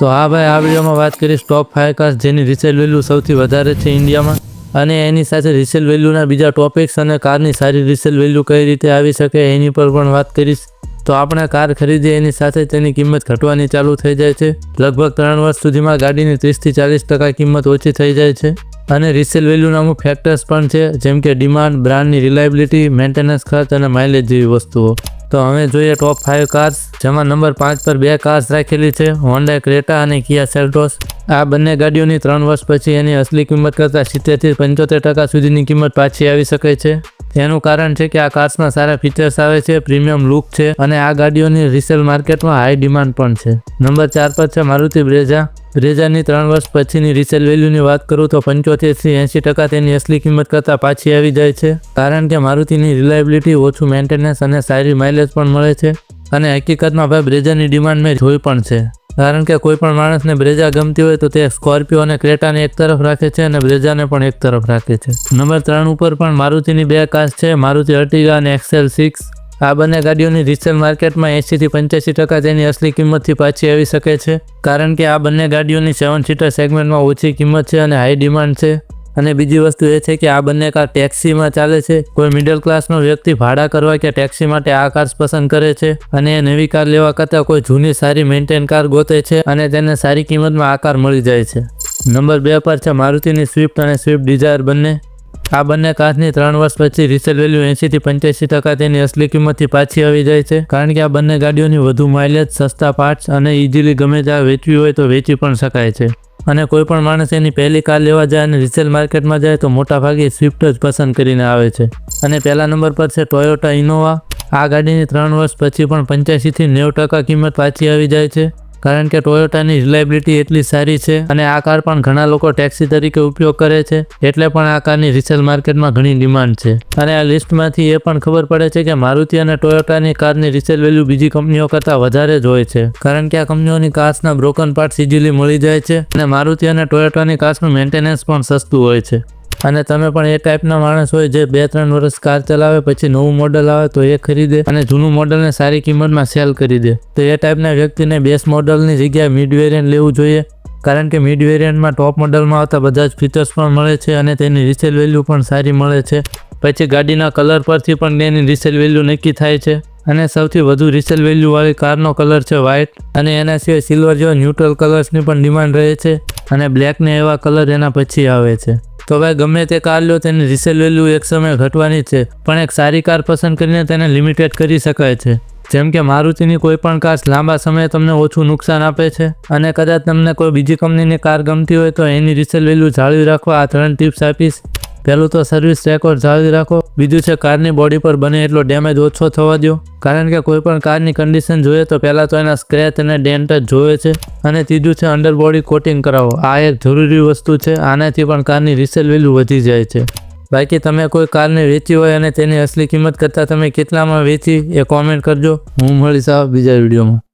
તો હા ભાઈ, આ વિડીયોમાં વાત કરીશ ટોપ ફાઈવ કાર્સ જેની રિસેલ વેલ્યુ સૌથી વધારે છે ઇન્ડિયામાં. અને એની સાથે રિસેલ વેલ્યુના બીજા ટોપિક્સ અને કારની સારી રિસેલ વેલ્યુ કઈ રીતે આવી શકે એની પર પણ વાત કરીશ. તો આપણે કાર ખરીદીએ, એની સાથે તેની કિંમત ઘટવાની ચાલુ થઈ જાય છે. લગભગ ત્રણ વર્ષ સુધીમાં ગાડીની ત્રીસથી ચાલીસ ટકા કિંમત ઓછી થઈ જાય છે. અને રિસેલ વેલ્યુના અમુક ફેક્ટર્સ પણ છે, જેમ કે ડિમાન્ડ બ્રાન્ડની રિલાયબિલિટી મેન્ટેનન્સ ખર્ચ અને માઇલેજ જેવી વસ્તુઓ. તો હવે જોઈએ ટોપ ફાઇવ કાર્સ જેમાં નંબર પાંચ પર બે કાર્સ રાખેલી છે હોન્ડા ક્રેટા અને કિયા સેલ્ટોસ આ બંને ગાડીઓની ત્રણ વર્ષ પછી એની અસલી કિંમત કરતાં સિત્તેરથી પંચોતેર ટકા સુધીની કિંમત પાછી આવી શકે છે. તેનું કારણ છે કે આ કાર્સમાં સારા ફીચર્સ આવે છે પ્રીમિયમ લુક છે અને આ ગાડીઓની રિસેલ માર્કેટમાં હાઈ ડિમાન્ડ પણ છે. નંબર ચાર પર છે મારુતિ બ્રેઝા. બ્રેઝાની ત્રણ વર્ષ પછીની રિસેલ વેલ્યુની વાત કરું તો પંચોતેરથી એંસી ટકા તેની અસલી કિંમત કરતાં પાછી આવી જાય છે. કારણ કે મારુતિની રિલાયબિલિટી ઓછું મેન્ટેનન્સ અને સારી માઇલેજ પણ મળે છે અને હકીકતમાં ભાઈ બ્રેઝાની ડિમાન્ડ મેં જોઈ પણ છે. કારણ કે કોઈ પણ માણસને બ્રેઝા ગમતી હોય તો તે સ્કોર્પિયો અને ક્રેટાને એક તરફ રાખે છે અને બ્રેઝાને પણ એક તરફ રાખે છે. નંબર ત્રણ ઉપર પણ મારુતિની બે કાસ છે, મારુતિ અર્ટિગા અને એક્સેલ સિક્સ. આ બંને ગાડીઓની રિસેલ માર્કેટમાં એંશીથી પંચ્યાસી ટકા તેની અસલી કિંમતથી પાછી આવી શકે છે. કારણ કે આ બંને ગાડીઓની સેવન સીટર સેગમેન્ટમાં ઓછી કિંમત છે અને હાઈ ડિમાન્ડ છે. અને બીજી વસ્તુ એ છે કે આ બંને કાર ટેક્સીમાં ચાલે છે. કોઈ મિડલ ક્લાસનો વ્યક્તિ ભાડા કરવા કે ટેક્સી માટે આ કાર્સ પસંદ કરે છે. અને એ નવી કાર લેવા કરતાં કોઈ જૂની સારી મેન્ટેન કાર ગોતે છે અને તેને સારી કિંમતમાં આ કાર મળી જાય છે. નંબર બે પર છે મારુતિની સ્વિફ્ટ અને સ્વિફ્ટ ડિઝાયર બંને. આ બંને કારની ત્રણ વર્ષ પછી રિસેલ વેલ્યુ એંશીથી પંચ્યાસી ટકા તેની અસલી કિંમતથી પાછી આવી જાય છે. કારણ કે આ બંને ગાડીઓની વધુ માઇલેજ સસ્તા પાર્ટ્સ અને ઇઝીલી ગમે ત્યાં વેચવી હોય તો વેચી પણ શકાય છે. અને કોઈ પણ માણસ એની પહેલી કાર લેવા જાય અને રિસેલ માર્કેટમાં જાય તો મોટા ભાગે સ્વિફ્ટ જ પસંદ કરીને આવે છે. અને પહેલા નંબર પર છે ટોયોટા ઇનોવા આ ગાડીની ત્રણ વર્ષ પછી પણ પંચ્યાસીથી નેવું ટકા કિંમત પાછી આવી જાય છે. કારણ કે ટોયોટાની રિલાયબિલિટી એટલી સારી છે અને આ કાર પણ ઘણા લોકો ટેક્સી તરીકે ઉપયોગ કરે છે, એટલે પણ આ કારની રિસેલ માર્કેટમાં ઘણી ડિમાન્ડ છે. અને આ લિસ્ટમાંથી એ પણ ખબર પડે છે કે મારુતિ અને ટોયોટાની કારની રિસેલ વેલ્યુ બીજી કંપનીઓ કરતાં વધારે જ હોય છે. કારણ કે આ કંપનીઓની કાર્સના બ્રોકન પાર્ટ્સ ઇઝીલી મળી જાય છે અને મારુતિ અને ટોયોટાની કાર્સનું મેન્ટેનન્સ પણ સસ્તું હોય છે. અને તમે પણ એ ટાઈપના માણસ હોય જે બે ત્રણ વર્ષ કાર ચલાવે, પછી નવું મોડલ આવે તો એ ખરીદે અને જૂનું મોડલને સારી કિંમતમાં સેલ કરી દે. તો એ ટાઈપના વ્યક્તિને બેસ્ટ મોડલની જગ્યાએ મિડ વેરિયન્ટ લેવું જોઈએ. કારણ કે મિડ વેરિયન્ટમાં ટોપ મોડલમાં આવતા બધા જ ફીચર્સ પણ મળે છે અને તેની રિસેલ વેલ્યુ પણ સારી મળે છે. પછી ગાડીના કલર પરથી પણ તેની રિસેલ વેલ્યુ નક્કી થાય છે. અને સૌથી વધુ રિસેલ વેલ્યુવાળી કારનો કલર છે વ્હાઇટ અને એના સિવાય સિલ્વર જેવા ન્યુટ્રલ કલર્સની પણ ડિમાન્ડ રહે છે અને બ્લેકને એવા કલર એના પછી આવે છે. તો ભાઈ, ગમે તે કાર લો, તેની રિસેલ વેલ્યુ એક સમય ઘટવાની છે, પણ એક સારી કાર પસંદ કરીને તેને લિમિટેડ કરી શકાય છે. જેમ કે મારુતિની કોઈ પણ કાર લાંબા સમયે તમને ઓછું નુકસાન આપે છે, અને કદાચ તમને કોઈ બીજી કંપનીની કાર ગમતી હોય તો એની રિસેલ વેલ્યુ જાળવી રાખવા આ ત્રણ ટિપ્સ આપીશ. પહેલું તો સર્વિસ રેકોર્ડ જાળવી રાખો. બીજું છે, કારની બોડી પર બને એટલો ડેમેજ ઓછો થવા દો કારણ કે કોઈ પણ કારની કન્ડિશન જોઈએ તો પહેલાં તો એના સ્ક્રેચ અને ડેન્ટ જ જોવે છે. અને ત્રીજું છે અંડર બોડી કોટિંગ કરાવો. આ એક જરૂરી વસ્તુ છે, આનાથી પણ કારની રિસેલ વેલ્યુ વધી જાય છે. બાકી તમે કોઈ કારને વેચી હોય અને તેની અસલી કિંમત કરતાં તમે કેટલામાં વેચી એ કોમેન્ટ કરજો. હું મળીશ બીજા વિડીયોમાં.